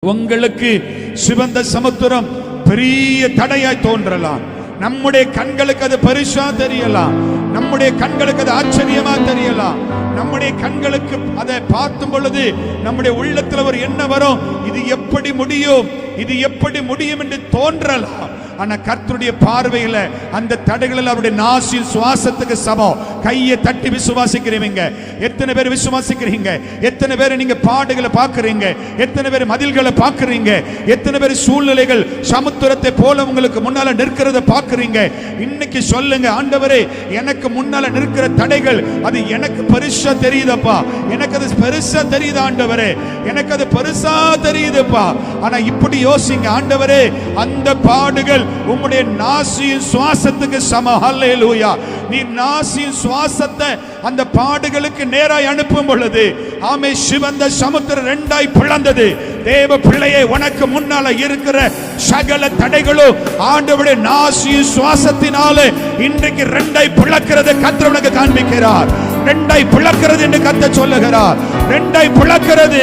உங்களுக்கு சிவந்த சமுத்திரம் பெரிய தடையாய் தோன்றலாம். நம்முடைய கண்களுக்கு அது பரிசா தெரியலாம். நம்முடைய கண்களுக்கு அது ஆச்சரியமா தெரியலாம். நம்முடைய கண்களுக்கு அதை பார்க்கும் பொழுது நம்முடைய உள்ளத்துல ஒரு என்ன வரும். இது எப்படி முடியும்? இது எப்படி முடியும் என்று தோன்றலாம். ஆனா கர்த்தருடைய பார்வையில அந்த தடைகளில் அவருடைய நாசி சுவாசத்துக்கு சமம். கையை தட்டி விசுவாசிக்கிறவங்க. எத்தனை பேர் விசுவாசிக்கிறீங்க? எத்தனை பேர் நீங்க பாடுகளை பார்க்குறீங்க? எத்தனை பேர் மதில்களை பார்க்குறீங்க? எத்தனை பேர் சூழ்நிலைகள் சமுத்திரத்தை போல உங்களுக்கு முன்னால நிற்கிறத பார்க்குறீங்க? இன்னைக்கு சொல்லுங்க ஆண்டவரே எனக்கு முன்னால நிற்கிற தடைகள் அது எனக்கு பெருசா தெரியுதப்பா. எனக்கு அது பெருசா தெரியுது ஆண்டவரே. எனக்கு அது பெருசா தெரியுதுப்பா. ஆனா இப்படி யோசிங்க ஆண்டவரே அந்த பாடுகள் உம்முடைய நாசியின் சுவாசத்துக்கு சம. ஹல்லேலூயா நீ நாசியின் சுவாசத்தை அந்த பாடுகளுக்கு நேராய் அனுப்பும் பொழுது ஆமை சிவந்த சமுத்திரம் ரெண்டாய் பிளந்தது. தேவ பிள்ளையை உனக்கு முன்னால இருக்கிற சகல தடைகளும் ஆண்டவருடைய நாசியின் சுவாசத்தினாலே இன்றைக்கு ரெண்டாய் பிளக்கிறது கத்திர உனக்கு காண்பிக்கிறார். ரெண்டாய் பிளக்கிறது என்று கத்த சொல்லுகிறார். ரெண்டாய் பிளக்கிறது.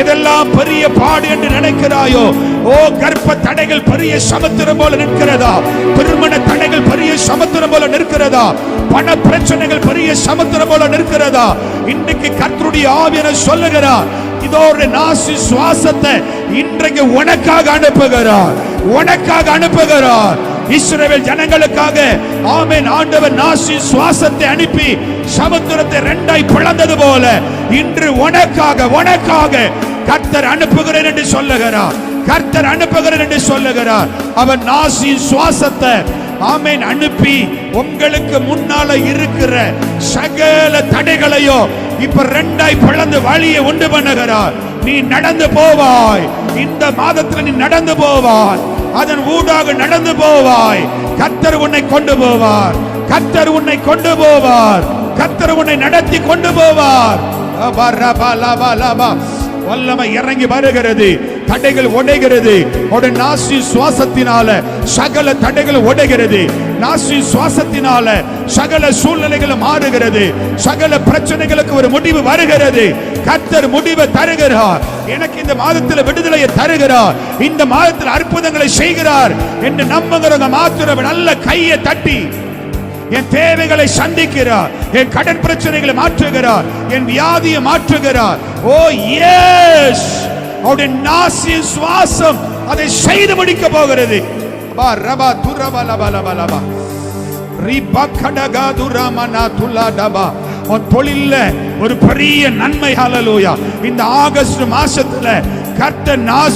எதெல்லாம் பெரிய பாடு என்று நினைக்கிறாயோ ஓ கர்ப்ப தடைகள் பெரிய சமுத்திரம் போல நிற்கிறதா? திருமண தடைகள் பெரிய சமுத்திரம் போல நிற்கிறதா? பண பிரச்சனைகள் பெரிய சமுத்திரம் போல நிற்கிறதா? இன்னைக்கு கர்த்தருடைய ஆவியனை சொல்லுகிறார் இதோட நாசி சுவாசத்தை இன்றைக்கு உனக்காக அனுப்புகிறார். உனக்காக அனுப்புகிறார். இஸ்ரேல் ஜனங்களுக்காக ஆமேன். ஆண்டவர் நாசி சுவாசத்தை அனுப்பி சமுத்திரத்தை ரெண்டாய் பிளந்தது போல இன்று உனக்காக உனக்காக கர்த்தர் அனுப்புகிறேன் என்று சொல்லுகிறார். கர்த்தர் அனுப்புகிறேன் என்று சொல்லுகிறார். அவர் நாசி சுவாசத்தை ஆமேன். அனுப்பி உங்களுக்கு முன்னால இருக்கிற சகல தடைகளையோ இப்ப ரெண்டாய் பிளந்து வழியை உண்டு பண்ணுகிறார். நீ நடந்து போவாய். இந்த மாதத்துல நீ நடந்து போவாய். அதன் ஊடாக நடந்து போவாய். கத்தர் உன்னை கொண்டு போவார். கத்தர் உன்னை கொண்டு போவார். கத்தர் உன்னை நடத்தி கொண்டு போவார். வல்லமை இறங்கி வருகிறது. தடைகள் உடைகிறது உடைய நாசி சுவாசத்தினால சகல தடைகள் உடைகிறது நாசி சுவாசத்தினால சகல சூழ்நிலைகள் மாறுகிறது. சகல பிரச்சனைகளுக்கு ஒரு முடிவு வருகிறது. கத்தர் முடிவை தருகிறார். எனக்கு இந்த மாதத்தில் விடுதலையை தருகிறார். இந்த மாதத்தில் அற்புதங்களை செய்கிறார் என்று நம்புகிறவங்க மாத்திரம் நல்ல கையை தட்டி என் தேவைகளை சந்திக்கிறார். என் கடன் பிரச்சனைகளை மாற்றுகிறார். என் வியாதியை மாற்றுகிறார். ஓ எஸ் அவருடைய நாசிய சுவாசம் அதை செய்து முடிக்க போகிறது. பா ரபா துரபா லபா லபா லபா ரிபா கடகா துரமனா துலா டபா உன் தொழில ஒரு பெரிய நன்மை ஹalleluya. இந்த ஆகஸ்ட் மாசத்துல கர்த்த நாசி